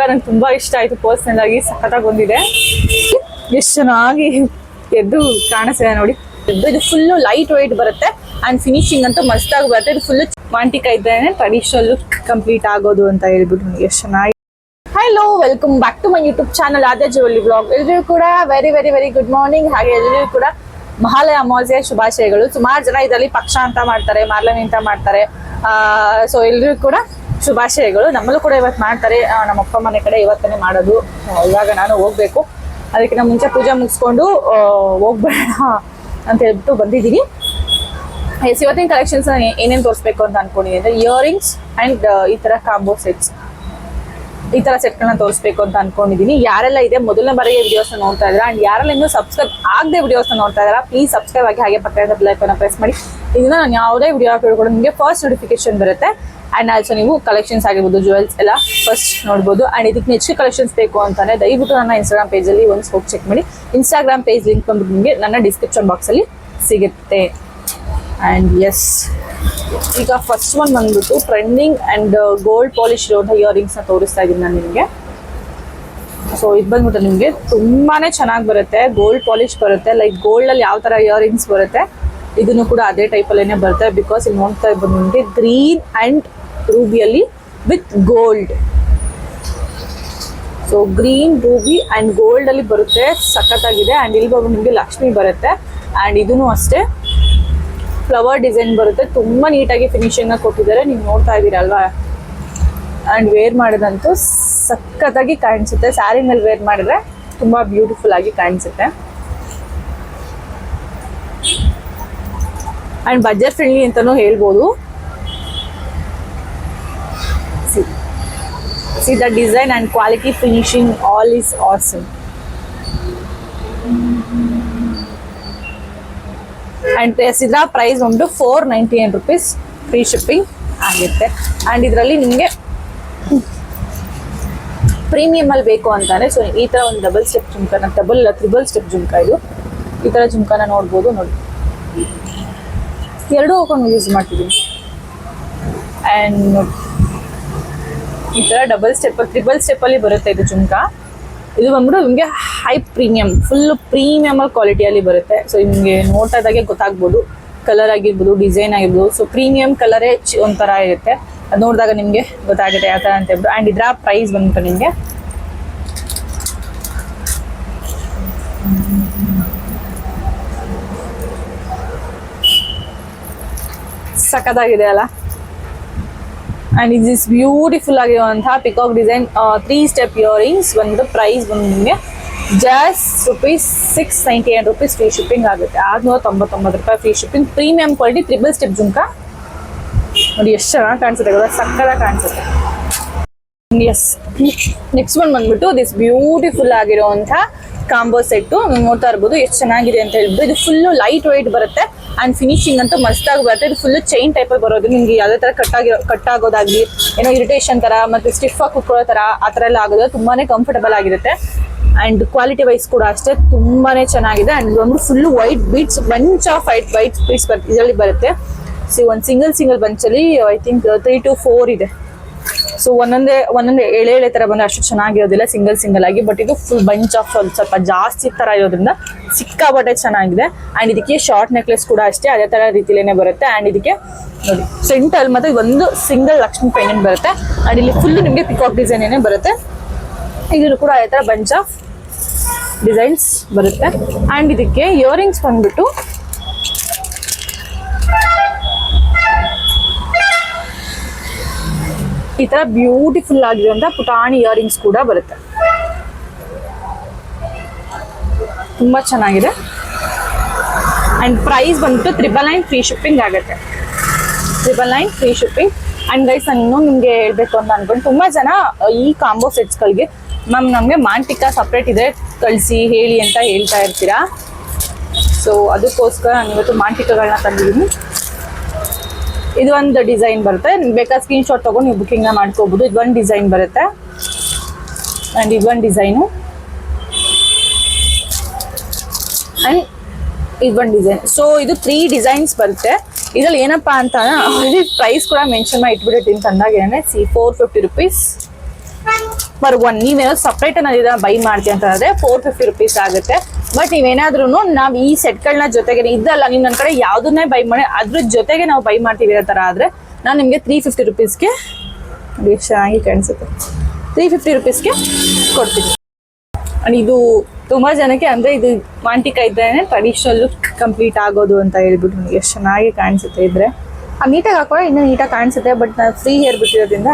ನಂಗೆ ತುಂಬಾ ಇಷ್ಟ ಆಯ್ತು ಪರ್ಸನಲ್ ಆಗಿ, ಸಖತ್ತಾಗಿ ಬಂದಿದೆ. ಎಷ್ಟು ಚೆನ್ನಾಗಿ ಎದ್ದು ಕಾಣಿಸ್ತಿದೆ ನೋಡಿ. ಇದು ಫುಲ್ ಲೈಟ್ ವೈಟ್ ಬರುತ್ತೆ ಅಂಡ್ ಫಿನಿಶಿಂಗ್ ಅಂತೂ ಮಸ್ತಾಗಿ ಬರುತ್ತೆ. ಇದು ಫುಲ್ ಮಾಂಟಿಕ ಇದ್ದೇನೆ ಟ್ರೆಡಿಷನಲ್ ಲುಕ್ ಕಂಪ್ಲೀಟ್ ಆಗೋದು ಅಂತ ಹೇಳ್ಬಿಟ್ಟು ಎಷ್ಟು ಚೆನ್ನಾಗಿ. Hello welcome back to my YouTube channel Aadya jolly blog ಎಲ್ರಿಗೂ ಕೂಡ very very very good morning ಹಾಗೆ ಎಲ್ಲರಿಗೂ ಕೂಡ ಮಹಾಲಯ ಅಮಾವಾಸ್ಯೆ ಶುಭಾಶಯಗಳು. ಸುಮಾರು ಜನ ಇದರಲ್ಲಿ ಪಕ್ಷ ಅಂತ ಮಾಡ್ತಾರೆ ಮಾರ್ಲಮಿ ಅಂತ ಮಾಡ್ತಾರೆ. ಸೊ ಎಲ್ರಿಗೂ ಕೂಡ ಶುಭಾಶಯಗಳು. ನಮ್ಮಲ್ಲೂ ಕೂಡ ಇವತ್ತು ಮಾಡ್ತಾರೆ. ನಮ್ಮ ಅಪ್ಪ ಮನೆ ಕಡೆ ಇವತ್ತನೇ ಮಾಡೋದು. ಇವಾಗ ನಾನು ಹೋಗ್ಬೇಕು. ಅದಕ್ಕಿಂತ ಮುಂಚೆ ಪೂಜೆ ಮುಗಿಸ್ಕೊಂಡು ಹೋಗ್ಬೇಡ ಅಂತ ಹೇಳ್ಬಿಟ್ಟು ಬಂದಿದ್ದೀನಿ. ಎಸ್ ಇವತ್ತಿನ ಕಲೆಕ್ಷನ್ಸ್ ಏನೇನು ತೋರಿಸ್ಬೇಕು ಅಂತ ಅನ್ಕೊಂಡಿದ್ದೀನಿ ಅಂದ್ರೆ ಇಯರಿಂಗ್ಸ್ ಆ್ಯಂಡ್ ಈ ಥರ ಕಾಂಬೋ ಸೆಟ್ಸ್ ಈ ಥರ ಸೆಟ್ಗಳನ್ನ ತೋರಿಸ್ಬೇಕು ಅಂತ ಅನ್ಕೊಂಡಿದ್ದೀನಿ. ಯಾರೆಲ್ಲ ಇದೆ, ಮೊದಲನೇ ಬಾರಿಗೆ ವಿಡಿಯೋಸ್ ನೋಡ್ತಾ ಇದ್ದೀರಾ? ಅಂಡ್ ಯಾರೆಲ್ಲ ಇನ್ನೂ ಸಬ್ಸ್ಕ್ರೈಬ್ ಆಗದೆ ವಿಡಿಯೋಸ್ ನೋಡ್ತಾ ಇದ್ದಾರೆ? ಪ್ಲೀಸ್ ಸಬ್ಸ್ಕ್ರೈಬ್ ಆಗಿ ಹಾಗೆ ಪಕ್ಕ ಲೈಕನ್ನು ಪ್ರೆಸ್ ಮಾಡಿ. ಇದನ್ನ ನಾನು ಯಾವುದೇ ವಿಡಿಯೋ ಹಾಕಿದ್ರು ನಿಮಗೆ ಫಸ್ಟ್ ನೋಟಿಫಿಕೇಶನ್ ಬರುತ್ತೆ. ಅಂಡ್ ಆಲ್ಸೋ ನೀವು ಕಲೆಕ್ಷನ್ಸ್ ಆಗಿರ್ಬೋದು ಜುವೆಲ್ಸ್ ಎಲ್ಲ ಫಸ್ಟ್ ನೋಡ್ಬೋದು. ಆ್ಯಂಡ್ ಇದಕ್ಕೆ ಹೆಚ್ಚು ಕಲೆಕ್ಷನ್ಸ್ ಬೇಕು ಅಂತಾನೆ ದಯವಿಟ್ಟು ನನ್ನ ಇನ್ಸ್ಟಾಗ್ರಾಮ್ ಪೇಜಲ್ಲಿ ಒಂದು ಹೋಗಿ ಚೆಕ್ ಮಾಡಿ. ಇನ್ಸ್ಟಾಗ್ರಾಮ್ ಪೇಜ್ ಲಿಂಕ್ ಬಂದ್ಬಿಟ್ಟು ನಿಮಗೆ ನನ್ನ ಡಿಸ್ಕ್ರಿಪ್ಷನ್ ಬಾಕ್ಸಲ್ಲಿ ಸಿಗುತ್ತೆ. ಆ್ಯಂಡ್ ಎಸ್ ಈಗ ಫಸ್ಟ್ ಒನ್ ಬಂದ್ಬಿಟ್ಟು ಟ್ರೆಂಡಿಂಗ್ ಆ್ಯಂಡ್ ಗೋಲ್ಡ್ ಪಾಲಿಶ್ ಇರೋಂಥ ಇಯರಿಂಗ್ಸ್ನ ತೋರಿಸ್ತಾ ಇದ್ದೀನಿ ನಾನು ನಿಮಗೆ. ಸೊ ಇದು ಬಂದ್ಬಿಟ್ಟು ನಿಮಗೆ ತುಂಬಾ ಚೆನ್ನಾಗಿ ಬರುತ್ತೆ. ಗೋಲ್ಡ್ ಪಾಲಿಶ್ ಬರುತ್ತೆ. ಲೈಕ್ ಗೋಲ್ಡಲ್ಲಿ ಯಾವ ಥರ ಇಯರಿಂಗ್ಸ್ ಬರುತ್ತೆ. ಇದನ್ನು ಕೂಡ ಅದೇ ಟೈಪಲ್ಲೇ ಬರ್ತಾ ಬಿಕಾಸ್ ಇಲ್ಲಿ ನೋಡ್ತಾ ಇರ್ಬೋದು ನಿಮಗೆ green and ರೂಬಿಯಲ್ಲಿ with gold so green ruby and ಗೋಲ್ಡಲ್ಲಿ ಬರುತ್ತೆ, ಸಖತ್ತಾಗಿದೆ. ಆ್ಯಂಡ್ ಇಲ್ಲಿ ಬಂದು ನಿಮಗೆ ಲಕ್ಷ್ಮಿ ಬರುತ್ತೆ. ಆ್ಯಂಡ್ ಇದೂ ಅಷ್ಟೇ. ಫ್ಲವರ್ ಡಿಸೈನ್ ಬರುತ್ತೆ. ತುಂಬಾ ನೀಟಾಗಿ ಫಿನಿಶಿಂಗ್ ಕೊಟ್ಟಿದ್ದಾರೆ. ನೀವು ನೋಡ್ತಾ ಇದ್ದೀರಲ್ವಾ? ಅಂಡ್ ವೇರ್ ಮಾಡಿದಂತೂ ಸಖತ್ತಾಗಿ ಕಾಣಿಸುತ್ತೆ. ಸ್ಯಾರಿ ಮೇಲೆ ವೇರ್ ಮಾಡಿದ್ರೆ ತುಂಬಾ ಬ್ಯೂಟಿಫುಲ್ ಆಗಿ ಕಾಣಿಸುತ್ತೆ. ಅಂಡ್ ಬಜೆಟ್ ಫ್ರೆಂಡ್ಲಿ ಅಂತಲೂ ಹೇಳ್ಬೋದು. See the design and quality finishing all is awesome and ಇದರ ಪ್ರೈಸ್ ಒಂದು four ninety nine rupees free shipping ಆಗುತ್ತೆ. ಆ್ಯಂಡ್ ಇದರಲ್ಲಿ ನಿಮಗೆ ಪ್ರೀಮಿಯಮ್ ಅಲ್ಲಿ ಬೇಕು ಅಂತಾನೆ. ಸೊ ಈ ಥರ ಒಂದು double step jhumka double triple step jhumka ಇದು. ಈ ಥರ ಜುಮ್ಕಾನ ನೋಡ್ಬೋದು ನೋಡಿ. ಎರಡೂ ಹಾಕೊಂಡು ಯೂಸ್ ಮಾಡ್ತಿದ್ದೀನಿ. ಆ್ಯಂಡ್ ಈ ಥರ ಡಬಲ್ ಸ್ಟೆಪ್ ತ್ರಿಬಲ್ ಸ್ಟೆಪ್ಪಲ್ಲಿ ಬರುತ್ತೆ ಇದು ಜುಮ್ಕ ಇದು ಬಂದ್ಬಿಟ್ಟು ನಿಮಗೆ ಹೈ ಪ್ರೀಮಿಯಂ ಫುಲ್ ಪ್ರೀಮಿಯಮ್ ಕ್ವಾಲಿಟಿಯಲ್ಲಿ ಬರುತ್ತೆ. ಸೊ ನಿಮಗೆ ನೋಡ್ತಾ ಇದ್ದಾಗೆ ಗೊತ್ತಾಗ್ಬೋದು. ಕಲರ್ ಆಗಿರ್ಬೋದು ಡಿಸೈನ್ ಆಗಿರ್ಬೋದು. ಸೊ ಪ್ರೀಮಿಯಂ ಕಲರೇ ಒಂಥರ ಇರುತ್ತೆ. ಅದು ನೋಡಿದಾಗ ನಿಮಗೆ ಗೊತ್ತಾಗುತ್ತೆ ಯಾವ ಥರ ಅಂತ ಹೇಳ್ಬಿಟ್ಟು. ಆ್ಯಂಡ್ ಇದರ ಪ್ರೈಸ್ ಬಂದ್ಬಿಟ್ಟು ನಿಮಗೆ ಸಖತ್ತಾಗಿದೆ ಅಲ್ಲ? ಆ್ಯಂಡ್ ಇಸ್ ಇಸ್ ಬ್ಯೂಟಿಫುಲ್ ಆಗಿರುವಂತಹ peacock design three step earrings ಒಂದು ಪ್ರೈಸ್ ಬಂದು ನಿಮಗೆ just rupees six ninety eight rupees free shipping ಆಗುತ್ತೆ. ಆರುನೂರ ತೊಂಬತ್ತೊಂಬತ್ತು ರೂಪಾಯಿ free shipping premium quality triple step jhumka. ನೋಡಿ, ಎಷ್ಟು ಚೆನ್ನಾಗಿ ಕಾಣಿಸುತ್ತೆ ಗೊತ್ತಾ? ಸಕ್ಕದಾಗ ಕಾಣಿಸುತ್ತೆ. ಎಸ್ ನೆಕ್ಸ್ಟ್ ಒನ್ ಬಂದ್ಬಿಟ್ಟು ದಿಸ್ ಬ್ಯೂಟಿಫುಲ್ ಆಗಿರುವಂಥ ಕಾಂಬೋ ಸೆಟ್ಟು ನೋಡ್ತಾ ಇರ್ಬೋದು ಎಷ್ಟು ಚೆನ್ನಾಗಿದೆ ಅಂತ ಹೇಳ್ಬಿಟ್ಟು. ಇದು ಫುಲ್ಲು ಲೈಟ್ ವೈಟ್ ಬರುತ್ತೆ ಆ್ಯಂಡ್ ಫಿನಿಶಿಂಗ್ ಅಂತೂ ಮಸ್ತಾಗಿ ಬರುತ್ತೆ. ಇದು ಫುಲ್ಲು ಚೈನ್ ಟೈಪಲ್ಲಿ ಬರೋದು. ನಿಮಗೆ ಯಾವುದೇ ಥರ ಕಟ್ಟಾಗಿರೋ ಕಟ್ಟಾಗೋದಾಗಲಿ ಏನೋ ಇರಿಟೇಷನ್ ಥರ ಮತ್ತು ಸ್ಟಿಫ್ ಆಗಿ ಕುತ್ಕೊಳ್ಳೋ ಥರ ಆ ಥರ ಎಲ್ಲ ಆಗೋದು ತುಂಬಾ ಕಂಫರ್ಟಬಲ್ ಆಗಿರುತ್ತೆ. ಆ್ಯಂಡ್ ಕ್ವಾಲಿಟಿ ವೈಸ್ ಕೂಡ ಅಷ್ಟೇ. ತುಂಬಾ ಚೆನ್ನಾಗಿದೆ. ಆ್ಯಂಡ್ ಒಂದು full white beads bunch of white white beads ಬರ್ ಇದರಲ್ಲಿ ಬರುತ್ತೆ. ಸೊ ಒಂದು single single ಬಂಚಲ್ಲಿ I think three to four ಇದೆ. ಸೊ ಒಂದೊಂದೇ ಒಂದೊಂದೇ ಎಳೆ ಎಳೆ ತರ ಬಂದ್ರೆ ಅಷ್ಟು ಚೆನ್ನಾಗಿರೋದಿಲ್ಲ ಸಿಂಗಲ್ ಸಿಂಗಲ್ ಆಗಿ ಬಟ್ ಇದು ಫುಲ್ ಬಂಚ್ ಆಫ್ ಸ್ವಲ್ಪ ಜಾಸ್ತಿ ತರ ಇರೋದ್ರಿಂದ ಸಿಕ್ಕಾಪಟ್ಟೆ ಚೆನ್ನಾಗಿದೆ. ಅಂಡ್ ಇದಕ್ಕೆ ಶಾರ್ಟ್ ನೆಕ್ಲೆಸ್ ಕೂಡ ಅಷ್ಟೇ, ಅದೇ ತರ ರೀತಿಲೇನೆ ಬರುತ್ತೆ. ಅಂಡ್ ಇದಕ್ಕೆ ನೋಡಿ ಸೆಂಟರ್ ಮತ್ತೆ ಒಂದು ಸಿಂಗಲ್ ಲಕ್ಷ್ಮಿ ಪೆಂಡೆಂಟ್ ಬರುತ್ತೆ. ಅಂಡ್ ಇಲ್ಲಿ ಫುಲ್ ನಿಮಗೆ ಪಿಕಾಕ್ ಡಿಸೈನ್ ಏನೇ ಬರುತ್ತೆ ಇದ್ರು ಕೂಡ ಅದೇ ತರ ಬಂಚ್ ಆಫ್ ಡಿಸೈನ್ಸ್ ಬರುತ್ತೆ. ಅಂಡ್ ಇದಕ್ಕೆ ಇಯರಿಂಗ್ಸ್ ಬಂದ್ಬಿಟ್ಟು ಈ ತರ ಬ್ಯೂಟಿಫುಲ್ ಆಗಿರುವಂತ ಪುಟಾಣಿ ಇಯರಿಂಗ್ಸ್ ಕೂಡ ಬರುತ್ತೆ. ತುಂಬಾ ಚೆನ್ನಾಗಿದೆ. ಅಂಡ್ ಪ್ರೈಸ್ ಬಂದ್ಬಿಟ್ಟು ತ್ರಿಬಲ್ ನೈನ್ ಫ್ರೀ ಶಿಪ್ಪಿಂಗ್ ಆಗುತ್ತೆ. Triple nine free shipping and guys ನಾನು ಇನ್ನೂ ನಿಮಗೆ ಹೇಳ್ಬೇಕು ಅಂತ ಅನ್ಕೊಂಡು ತುಂಬಾ ಜನ ಈ ಕಾಂಬೋ ಸೆಟ್ಸ್ಗಳಿಗೆ ಮ್ಯಾಮ್ ನಮಗೆ ಮಾಂಟಿಕಾ ಸಪ್ರೇಟ್ ಇದೆ, ಕಳಿಸಿ, ಹೇಳಿ ಅಂತ ಹೇಳ್ತಾ ಇರ್ತೀರಾ? ಸೊ ಅದಕ್ಕೋಸ್ಕರ ನಾನು ಇವತ್ತು ಮಾಂಟಿಕಗಳನ್ನ ತಂದಿದ್ದೀನಿ. ಇದು ಒಂದು ಡಿಸೈನ್ ಬರುತ್ತೆ. ಬೇಕಾದ ಸ್ಕ್ರೀನ್ ಶಾಟ್ ತಗೊಂಡು ನೀವು ಬುಕ್ಕಿಂಗ್ನ ಮಾಡ್ಕೋಬಹುದು ಇದು ಒಂದು ಡಿಸೈನ್ ಬರುತ್ತೆ. ಆ್ಯಂಡ್ ಇದು ಒಂದು ಡಿಸೈನು. ಆ್ಯಂಡ್ ಇದು ಒಂದು ಡಿಸೈನ್. ಸೊ ಇದು ತ್ರೀ ಡಿಸೈನ್ಸ್ ಬರುತ್ತೆ. ಇದ್ರಲ್ಲಿ ಏನಪ್ಪಾ ಅಂತ ಪ್ರೈಸ್ ಕೂಡ ಮೆನ್ಷನ್ ಮಾಡಿ ಇಟ್ಬಿಟ್ಟಿರ್ತೀನಿ ತಂದಾಗ ಏನೇ see four fifty rupees per one ನೀವೇನೋ ಸಪ್ರೇಟ್ ನಾನು ಇದನ್ನ ಬೈ ಮಾಡ್ತೀವಿ ಅಂತಂದ್ರೆ ಫೋರ್ ಫಿಫ್ಟಿ ರುಪೀಸ್ ಆಗುತ್ತೆ. ಬಟ್ ನೀವೇನಾದ್ರೂ ನಾವು ಈ ಸೆಟ್ಗಳನ್ನ ಜೊತೆಗೆ ಇದಲ್ಲ, ನೀವು ನನ್ನ ಕಡೆ ಯಾವ್ದನ್ನೇ ಬೈ ಮಾಡಿ, ಅದ್ರ ಜೊತೆಗೆ ನಾವು ಬೈ ಮಾಡ್ತೀವಿ ಅನ್ನೋ ಥರ ಆದ್ರೆ ನಾನು ನಿಮಗೆ ತ್ರೀ ಫಿಫ್ಟಿ ರುಪೀಸ್ಗೆ ಚೆನ್ನಾಗಿ ಕಾಣಿಸುತ್ತೆ. ತ್ರೀ ಫಿಫ್ಟಿ ರುಪೀಸ್ಗೆ ಕೊಡ್ತೀನಿ. ಅಂಡ್ ಇದು ತುಂಬಾ ಜನಕ್ಕೆ ಅಂದ್ರೆ ಇದು ಮಾಂಟಿಕ ಕೈ ಟ್ರೆಡಿಷನಲ್ ಲುಕ್ ಕಂಪ್ಲೀಟ್ ಆಗೋದು ಅಂತ ಹೇಳ್ಬಿಟ್ಟು ನನಗೆ ಎಷ್ಟು ಚೆನ್ನಾಗಿ ಕಾಣಿಸುತ್ತೆ ಇದ್ರೆ. ಆ ನೀಟಾಗಿ ಹಾಕೋ ಇನ್ನೂ ನೀಟಾಗಿ ಕಾಣಿಸುತ್ತೆ ಬಟ್ ನಾನು ಫ್ರೀ ಹೇರ್ ಬಿಟ್ಟಿರೋದ್ರಿಂದ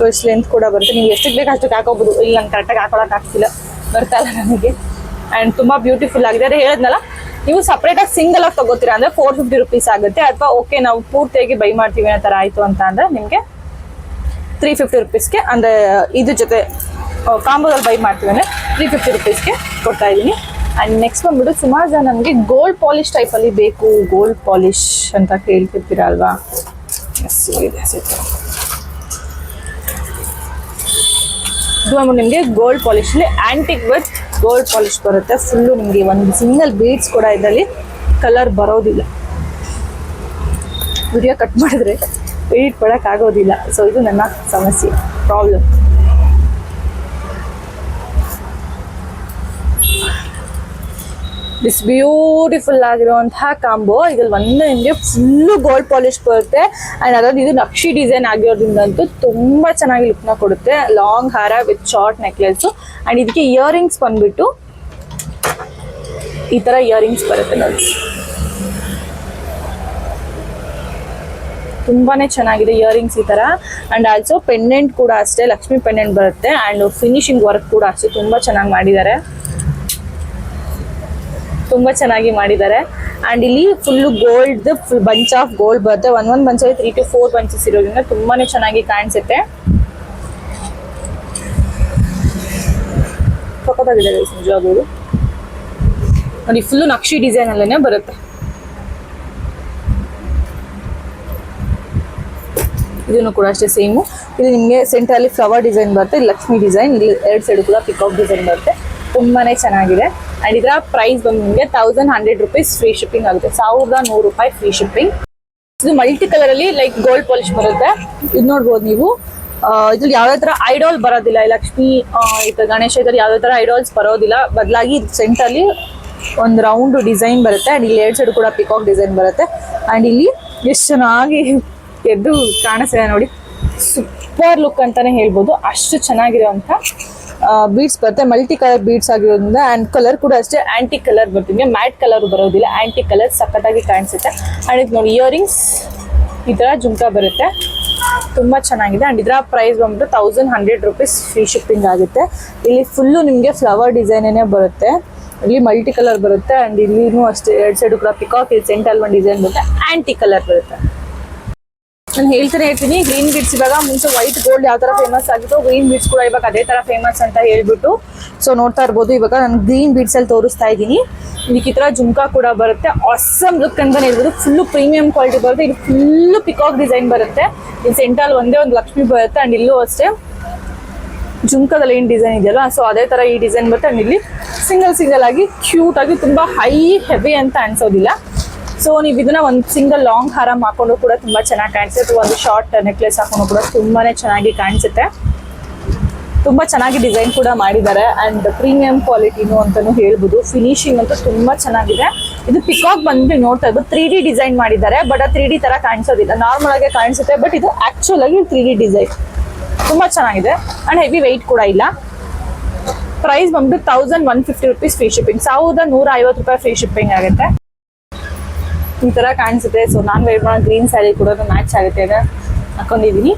ಫಸ್ಟ್ ಲೆಂತ್ ಕೂಡ ಬರುತ್ತೆ. ನೀವು ಎಷ್ಟಕ್ಕೆ ಬೇಕು ಅಷ್ಟಕ್ಕೆ ಹಾಕೋಬೋದು. ಇಲ್ಲಿ, ನಂಗೆ ಕರೆಕ್ಟಾಗಿ ಹಾಕೊಳಕ್ಕೆ ಆಗ್ತಿಲ್ಲ. ಬರ್ತಾ ಇಲ್ಲ ನನಗೆ. ಆ್ಯಂಡ್ ತುಂಬ ಬ್ಯೂಟಿಫುಲ್ ಆಗಿದೆ. ಅದೇ ಹೇಳಿದ್ನಲ್ಲ ನೀವು ಸಪ್ರೇಟಾಗಿ ಸಿಂಗಲ್ ಆಗಿ ತಗೋತೀರಾ ಅಂದರೆ ಫೋರ್ ಫಿಫ್ಟಿ ರುಪೀಸ್ ಆಗುತ್ತೆ. ಅಥವಾ ಓಕೆ ನಾವು ಪೂರ್ತಿಯಾಗಿ ಬೈ ಮಾಡ್ತೀವಿ ಅನ್ನೋ ಥರ ಆಯಿತು ಅಂತ ಅಂದರೆ ನಿಮಗೆ ತ್ರೀ ಫಿಫ್ಟಿ ರುಪೀಸ್ಗೆ ಅಂದರೆ ಇದ್ರ ಜೊತೆ ಕಾಂಬೋದಲ್ಲಿ ಬೈ ಮಾಡ್ತೀವಿ ಅಂದರೆ ತ್ರೀ ಫಿಫ್ಟಿ ರುಪೀಸ್ಗೆ ಕೊಡ್ತಾ ಇದ್ದೀನಿ. ಆ್ಯಂಡ್ ನೆಕ್ಸ್ಟ್ ಬಂದ್ಬಿಟ್ಟು ಸುಮಾರು ಜನ ನಮಗೆ ಗೋಲ್ಡ್ ಪಾಲಿಶ್ ಟೈಪಲ್ಲಿ ಬೇಕು. ಗೋಲ್ಡ್ ಪಾಲಿಶ್ ಅಂತ ಕೇಳ್ತಿರ್ತೀರ ಅಲ್ವಾ ಎಸ್ ಇದೆ ಸಿಗ್ತದೆ. ಇದು ನಿಮಗೆ gold polish antique with gold polish ಬರುತ್ತೆ. ಫುಲ್ಲು ನಿಮಗೆ ಒಂದು ಸಿಂಗಲ್ ಬೀಡ್ಸ್ ಕೂಡ ಇದರಲ್ಲಿ ಕಲರ್ ಬರೋದಿಲ್ಲ. ವಿಡಿಯೋ ಕಟ್ ಮಾಡಿದ್ರೆ ಎಡಿಟ್ ಆಗೋದಿಲ್ಲ. ಸೊ ಇದು ನನ್ನ ಸಮಸ್ಯೆ ಪ್ರಾಬ್ಲಮ್ ದಿಸ್ ಬ್ಯೂಟಿಫುಲ್ ಆಗಿರುವಂತಹ ಕಾಂಬೋ. ಇದ್ರಲ್ಲಿ ಒಂದು ನಿಮಗೆ ಫುಲ್ಲು ಗೋಲ್ಡ್ ಪಾಲಿಶ್ ಬರುತ್ತೆ. ಆ್ಯಂಡ್ ಅದರಲ್ಲಿ ಇದು ನಕ್ಷಿ ಡಿಸೈನ್ ಆಗಿರೋದ್ರಿಂದಂತೂ ತುಂಬ ಚೆನ್ನಾಗಿ ಲುಕ್ನ ಕೊಡುತ್ತೆ. ಲಾಂಗ್ ಹಾರ ವಿತ್ ಶಾರ್ಟ್ ನೆಕ್ಲೆಸ್ಸು ಆ್ಯಂಡ್ ಇದಕ್ಕೆ ಇಯರಿಂಗ್ಸ್ ಬಂದ್ಬಿಟ್ಟು ಈ ಥರ ಇಯರಿಂಗ್ಸ್ ಬರುತ್ತೆ ನೋಡಿ ತುಂಬಾನೇ ಚೆನ್ನಾಗಿದೆ ಇಯರಿಂಗ್ಸ್ ಈ ತರ. ಅಂಡ್ ಆಲ್ಸೋ ಪೆಂಡೆಂಟ್ ಕೂಡ ಅಷ್ಟೇ. ಲಕ್ಷ್ಮಿ ಪೆಂಡೆಂಟ್ ಬರುತ್ತೆ. ಅಂಡ್ ಫಿನಿಶಿಂಗ್ ವರ್ಕ್ ಕೂಡ ಅಷ್ಟೇ. ತುಂಬಾ ಚೆನ್ನಾಗಿ ಮಾಡಿದ್ದಾರೆ. ತುಂಬಾ ಚೆನ್ನಾಗಿ ಮಾಡಿದ್ದಾರೆ. ಅಂಡ್ ಇಲ್ಲಿ full gold full bunch of gold ಬರುತ್ತೆ. ಒನ್ ಒಂದ್ ಬಂಚಲ್ಲಿ ತ್ರೀ ಟು ಫೋರ್ ಬಂಚಸ್ ಇರೋದ್ರಿಂದ ತುಂಬಾನೇ ಚೆನ್ನಾಗಿ ಕಾಣಿಸುತ್ತೆ. ಸಖತ್ತಾಗಿದೆ ನಿಜವಾಗ್ಲೂ. ನೋಡಿ ಫುಲ್ಲು ನಕ್ಷಿ ಡಿಸೈನ್ ಅಲ್ಲೇನೆ ಬರುತ್ತೆ. ಇದನ್ನು ಕೂಡ ಅಷ್ಟೇ ಸೇಮು ಇಲ್ಲಿ ನಿಮಗೆ ಸೆಂಟ್ರಲ್ಲಿ ಫ್ಲವರ್ ಡಿಸೈನ್ ಬರುತ್ತೆ, ಲಕ್ಷ್ಮಿ ಡಿಸೈನ್ ಇಲ್ಲಿ ಎರಡು ಸೈಡ್ ಕೂಡ ಪಿಕಾಕ್ ಡಿಸೈನ್ ಬರುತ್ತೆ. ತುಂಬಾನೇ ಚೆನ್ನಾಗಿದೆ. ಅಂಡ್ ಇದರ ಪ್ರೈಸ್ ಬಂದು ನಿಮಗೆ thousand hundred rupees free shipping ಆಗುತ್ತೆ. ಸಾವಿರದ ನೂರು ರೂಪಾಯಿ ಫ್ರೀ ಶಿಪ್ಪಿಂಗ್ ಇದು ಮಲ್ಟಿ ಕಲರ್ ಅಲ್ಲಿ ಲೈಕ್ ಗೋಲ್ಡ್ ಪಾಲಿಶ್ ಬರುತ್ತೆ. ಇದು ನೋಡ್ಬೋದು ನೀವು. ಇದ್ರಲ್ಲಿ ಯಾವ ತರ ಐಡಾಲ್ ಬರೋದಿಲ್ಲ. ಲಕ್ಷ್ಮಿ ಇದು ಗಣೇಶ ಇದ್ರಲ್ಲಿ ಯಾವ್ದೇ ತರ ಐಡಾಲ್ಸ್ ಬರೋದಿಲ್ಲ. ಬದಲಾಗಿ ಸೆಂಟರ್ ಅಲ್ಲಿ ಒಂದು ರೌಂಡ್ ಡಿಸೈನ್ ಬರುತ್ತೆ. ಅಂಡ್ ಇಲ್ಲಿ ಎರಡು ಸೈಡ್ ಕೂಡ ಪಿಕಾಕ್ ಡಿಸೈನ್ ಬರುತ್ತೆ. ಅಂಡ್ ಇಲ್ಲಿ ಎಷ್ಟು ಚೆನ್ನಾಗಿ ಎದ್ದು ಕಾಣಿಸ್ತಿದೆ ನೋಡಿ. ಸೂಪರ್ ಲುಕ್ ಅಂತಾನೆ ಹೇಳ್ಬೋದು. ಅಷ್ಟು ಚೆನ್ನಾಗಿರುವಂತ ಬೀಡ್ಸ್ ಬರುತ್ತೆ. ಮಲ್ಟಿ ಕಲರ್ ಬೀಡ್ಸ್ ಆಗಿರೋದ್ರಿಂದ ಆ್ಯಂಡ್ ಕಲರ್ ಕೂಡ ಅಷ್ಟೇ. ಆ್ಯಂಟಿ ಕಲರ್ ಬರ್ತೀನಿ ಮ್ಯಾಟ್ ಕಲರ್ ಬರೋದಿಲ್ಲ. ಆ್ಯಂಟಿ ಕಲರ್ ಸಖತ್ತಾಗಿ ಕಾಣಿಸುತ್ತೆ. ಆ್ಯಂಡ್ ಇದು ನೋಡಿ ಇಯರಿಂಗ್ಸ್ ಈ ಥರ ಜುಮ್ಕಾ ಬರುತ್ತೆ. ತುಂಬ ಚೆನ್ನಾಗಿದೆ. ಆ್ಯಂಡ್ ಇದರ ಪ್ರೈಸ್ ಬಂದ್ಬಿಟ್ಟು thousand hundred rupees free shipping ಆಗುತ್ತೆ. ಇಲ್ಲಿ ಫುಲ್ಲು ನಿಮಗೆ ಫ್ಲವರ್ ಡಿಸೈನೇ ಬರುತ್ತೆ. ಇಲ್ಲಿ ಮಲ್ಟಿ ಕಲರ್ ಬರುತ್ತೆ ಆ್ಯಂಡ್ ಇಲ್ಲಿನೂ ಅಷ್ಟೇ, ಎರಡು ಸೈಡು ಕೂಡ ಪಿಕಾಕ್ ಇಲ್ಲಿ ಸೆಂಟಲ್ ಒಂದು ಡಿಸೈನ್ ಬರುತ್ತೆ. ಆಂಟಿ ಕಲರ್ ಬರುತ್ತೆ. ನಾನು ಹೇಳ್ತಾನೆ, ಹೇಳ್ತೀನಿ. ಗ್ರೀನ್ ಬೀಡ್ಸ್ ಇವಾಗ ಮುಂಚೆ ವೈಟ್ ಗೋಲ್ಡ್ ಯಾವ ತರ ಫೇಮಸ್ ಆಗಿತ್ತು ಗ್ರೀನ್ ಬೀಡ್ಸ್ ಕೂಡ ಇವಾಗ ಅದೇ ತರ ಫೇಮಸ್ ಅಂತ ಹೇಳ್ಬಿಟ್ಟು. ಸೊ ನೋಡ್ತಾ ಇರ್ಬೋದು. ಇವಾಗ ನಾನು ಗ್ರೀನ್ ಬೀಡ್ಸ್ ಅಲ್ಲಿ ತೋರಿಸ್ತಾ ಇದ್ದೀನಿ. ಇದಕ್ಕೆ ಈ ತರ ಜುಮ್ಕಾ ಕೂಡ ಬರುತ್ತೆ. ಆಸಮ್ ಲುಕ್ ಅಂತಾನೆ ಹೇಳ್ಬೋದು. ಫುಲ್ ಪ್ರೀಮಿಯಂ ಕ್ವಾಲಿಟಿ ಬರುತ್ತೆ. ಇದು ಫುಲ್ ಪಿಕಾಕ್ ಡಿಸೈನ್ ಬರುತ್ತೆ. ಇಲ್ಲಿ ಸೆಂಟಲ್ ಒಂದೇ ಒಂದು ಲಕ್ಷ್ಮಿ ಬರುತ್ತೆ. ಅಂಡ್ ಇಲ್ಲೂ ಅಷ್ಟೇ ಜುಮ್ಕಾದಲ್ಲಿ ಏನು ಡಿಸೈನ್ ಇದೆಯಲ್ಲ ಸೊ ಅದೇ ತರ ಈ ಡಿಸೈನ್ ಬರುತ್ತೆ. ಅಂಡ್ ಇಲ್ಲಿ ಸಿಂಗಲ್ ಸಿಂಗಲ್ ಆಗಿ ಕ್ಯೂಟ್ ಆಗಿ ತುಂಬಾ ಹೈ ಹೆವಿ ಅಂತ ಅನ್ಸೋದಿಲ್ಲ. ಸೊ ನೀವು ಇದನ್ನ ಒಂದು ಸಿಂಗಲ್ ಲಾಂಗ್ ಹಾರ ಹಾಕೊಂಡು ಕೂಡ ತುಂಬಾ ಚೆನ್ನಾಗಿ ಕಾಣಿಸುತ್ತೆ. ಒಂದು ಶಾರ್ಟ್ ನೆಕ್ಲೆಸ್ ಹಾಕೊಂಡು ಕೂಡ ತುಂಬಾನೇ ಚೆನ್ನಾಗಿ ಕಾಣಿಸುತ್ತೆ. ತುಂಬಾ ಚೆನ್ನಾಗಿ ಡಿಸೈನ್ ಕೂಡ ಮಾಡಿದ್ದಾರೆ. ಅಂಡ್ ಪ್ರೀಮಿಯಂ ಕ್ವಾಲಿಟಿನು ಅಂತಾನು ಹೇಳ್ಬೋದು. ಫಿನಿಶಿಂಗ್ ಅಂತೂ ತುಂಬಾ ಚೆನ್ನಾಗಿದೆ. ಇದು ಪಿಕಾಕ್ ಬಂದು ನೋಡ್ತಾ ಇದ್ದು ತ್ರೀ ಡಿ ಡಿಸೈನ್ ಮಾಡಿದ್ದಾರೆ. ಬಟ್ ಆ ತ್ರೀ ಡಿ ತರ ಕಾಣಿಸೋದಿಲ್ಲ. ನಾರ್ಮಲ್ ಆಗಿ ಕಾಣಿಸುತ್ತೆ. ಬಟ್ ಇದು ಆಕ್ಚುಲ್ ಆಗಿ ತ್ರೀ ಡಿ ಡಿಸೈನ್ ತುಂಬಾ ಚೆನ್ನಾಗಿದೆ. ಅಂಡ್ ಹೆವಿ ವೆಯ್ಟ್ ಕೂಡ ಇಲ್ಲ. ಪ್ರೈಸ್ ಬಂದ್ಬಿಟ್ಟು thousand one fifty rupees free shipping ಸಾವಿರದ ನೂರ ಐವತ್ತು ರೂಪಾಯಿ ಫ್ರೀ ಶಿಪ್ಪಿಂಗ್ ಆಗುತ್ತೆ. ಈ ತರ ಕಾಣಿಸುತ್ತೆ. ಸೊ ನಾನು ವೇರ್ ಮಾಡೋ ಗ್ರೀನ್ ಸ್ಯಾರಿ ಕೂಡ ಮ್ಯಾಚ್ ಆಗುತ್ತೆ ಹಾಕೊಂಡಿದೀನಿ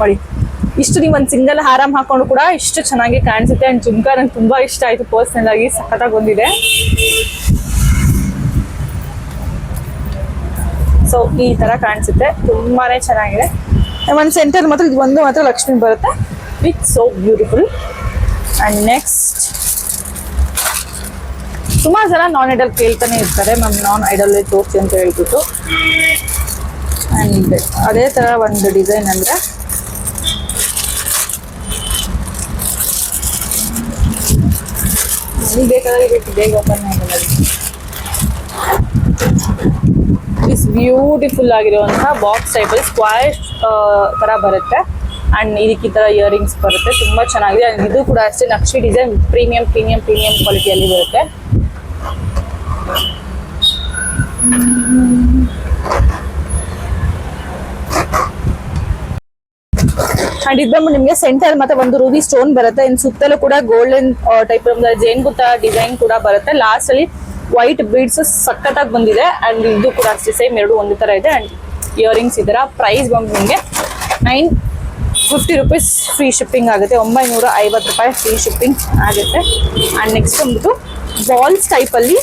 ನೋಡಿ, ಇಷ್ಟು ನೀವು ಒಂದು ಸಿಂಗಲ್ ಆರಾಮ್ ಹಾಕೊಂಡು ಕೂಡ ಇಷ್ಟು ಚೆನ್ನಾಗಿ ಕಾಣಿಸುತ್ತೆ. ಅಂಡ್ ಜುಮ್ಕಾ ನಂಗೆ ತುಂಬಾ ಇಷ್ಟ ಆಯ್ತು ಪರ್ಸನಲ್ ಆಗಿ, ಸಖತ್ತಾಗಿ ಬಂದಿದೆ. ಸೊ ಈ ತರ ಕಾಣಿಸುತ್ತೆ. ತುಂಬಾನೇ ಚೆನ್ನಾಗಿದೆ. ಒಂದು ಸೆಂಟರ್ ಮಾತ್ರ, ಇದು ಒಂದು ಮಾತ್ರ ಲಕ್ಷ್ಮಿ ಬರುತ್ತೆ. With so beautiful and next ಸುಮಾರು ಜನ ನಾನ್ ಐಡಲ್ ಕೇಳ್ತಾನೆ ಇರ್ತಾರೆ. ಮ್ಯಾಮ್ ನಾನ್ ಐಡಲ್ ತೋರಿಸಿ ಅಂತ ಹೇಳ್ಬಿಟ್ಟು. ಅಂಡ್ ಅದೇ ತರ ಒಂದು ಡಿಸೈನ್ ಅಂದ್ರೆ ಬೇಗ ಓಪನ್ ಬ್ಯೂಟಿಫುಲ್ ಆಗಿರುವಂತಹ ಬಾಕ್ಸ್ ಟೈಪಲ್ಲಿ ಸ್ಕ್ವಾಶ್ ತರ ಬರುತ್ತೆ. ಅಂಡ್ ಇದಕ್ಕೆ ಈ ಇಯರಿಂಗ್ಸ್ ಬರುತ್ತೆ. ತುಂಬಾ ಚೆನ್ನಾಗಿದೆ. ಇದು ಕೂಡ ಅಷ್ಟೇ ನಕ್ಷಿ ಡಿಸೈನ್ ಪ್ರೀಮಿಯಂ ಪ್ರೀಮಿಯಂ ಪ್ರೀಮಿಯಂ ಕ್ವಾಲಿಟಿಯಲ್ಲಿ ಬರುತ್ತೆ. ಅಂಡ್ ಇದು ನಿಮಗೆ ಸೆಂಟರ್ ಮತ್ತೆ ಒಂದು ರೂಬಿ ಸ್ಟೋನ್ ಬರುತ್ತೆ. ಇನ್ ಸುತ್ತಲೂ ಕೂಡ ಗೋಲ್ಡನ್ ಟೈಪ್ ಜೇನ್ ಗುತ್ತ ಡಿಸೈನ್ ಕೂಡ ಬರುತ್ತೆ. ಲಾಸ್ಟ್ ಅಲ್ಲಿ ವೈಟ್ ಬೀಡ್ಸ್ ಸಖತ್ತಾಗಿ ಬಂದಿದೆ. ಅಂಡ್ ಇದು ಕೂಡ ಅಷ್ಟೇ ಸೇಮ್ ಎರಡು ಒಂದೇ ತರ ಇದೆ. ಅಂಡ್ ಇಯರಿಂಗ್ಸ್ ಇದರ ಪ್ರೈಸ್ ಬಂದು ನಿಮಗೆ nine fifty rupees free shipping ಆಗುತ್ತೆ. ಒಂಬೈನೂರ ಐವತ್ತು ರೂಪಾಯಿ ಫ್ರೀ ಶಿಪ್ಪಿಂಗ್ ಆಗುತ್ತೆ. ಅಂಡ್ ನೆಕ್ಸ್ಟ್ ಬಂದ್ಬಿಟ್ಟು ಬಾಲ್ಸ್ ಟೈಪಲ್ಲಿ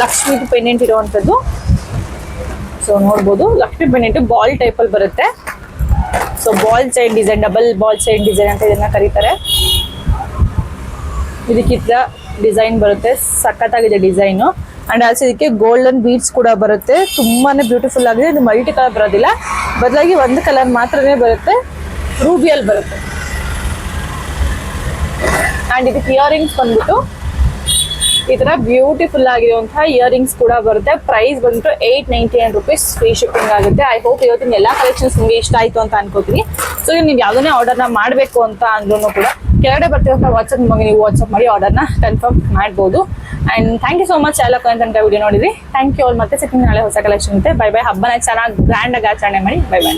ಲಕ್ಷ್ಮಿದು ಪೆಂಡೆಂಟ್ ಇರುವಂಥದ್ದು. ಸೊ ನೋಡ್ಬೋದು. ಲಕ್ಷ್ಮಿ ಪೆಂಡೆಂಟ್ ಬಾಲ್ ಟೈಪಲ್ಲಿ ಬರುತ್ತೆ. So ball chain design, double ball chain design ಅಂತ ಇದನ್ನ ಕರೀತಾರೆ. ಇದಕ್ಕಿತ್ತ ಡಿಸೈನ್ ಬರುತ್ತೆ. ಸಖತ್ತಾಗಿದೆ ಡಿಸೈನು. ಅಂಡ್ ಆಲ್ಸೋ ಇದಕ್ಕೆ ಗೋಲ್ಡನ್ ಬೀಡ್ಸ್ ಕೂಡ ಬರುತ್ತೆ. ತುಂಬಾನೇ ಬ್ಯೂಟಿಫುಲ್ ಆಗಿದೆ. ಇದು ಮಲ್ಟಿ ಕಲರ್ ಬರೋದಿಲ್ಲ. ಬದಲಾಗಿ ಒಂದು ಕಲರ್ ಮಾತ್ರನೇ ಬರುತ್ತೆ. ರೂಬಿಯಲ್ಲಿ ಬರುತ್ತೆ. ಅಂಡ್ ಇದಕ್ಕೆ ಇಯರಿಂಗ್ಸ್ ಬಂದ್ಬಿಟ್ಟು ಈ ತರ ಬ್ಯೂಟಿಫುಲ್ ಆಗಿರುವಂತಹ ಇಯರಿಂಗ್ಸ್ ಕೂಡ ಬರುತ್ತೆ. ಪ್ರೈಸ್ ಬಂದ್ಬಿಟ್ಟು eight ninety nine rupees free shipping ಆಗುತ್ತೆ. ಐ ಹೋಪ್ ಇವತ್ತಿನ ಎಲ್ಲಾ ಕಲೆಕ್ಷನ್ಸ್ ನಿಮಗೆ ಇಷ್ಟ ಆಯ್ತು ಅಂತ ಅನ್ಕೋತೀನಿ. ಸೊ ನೀವು ಯಾವುದನ್ನೇ ಆರ್ಡರ್ನ ಮಾಡಬೇಕು ಅಂತ ಅಂದ್ರೂ ಕೂಡ ಕೆಳಗಡೆ ಬರ್ತಿರುವಂತಹ ವಾಟ್ಸಪ್ ನಿಮಗೆ ನೀವು ವಾಟ್ಸಪ್ ಮಾಡಿ ಆರ್ಡರ್ನ ಕನ್ಫರ್ಮ್ ಮಾಡ್ಬೋದು. And thank you so much ಎಲ್ಲ ತನಕ ವಿಡಿಯೋ ನೋಡಿದ್ರಿ. ಥ್ಯಾಂಕ್ ಯು ಆಲ್ ಮತ್ತೆ ಸಿಕ್ಕಿಂಗ್ ನಾಳೆ ಹೊಸ ಕಲೆಕ್ಷನ್ ಇದೆ ಬೈ ಬೈ ಹಬ್ಬನ ಚೆನ್ನಾಗಿ ಗ್ರ್ಯಾಂಡಾಗಿ ಆಚರಣೆ ಮಾಡಿ. Bye bye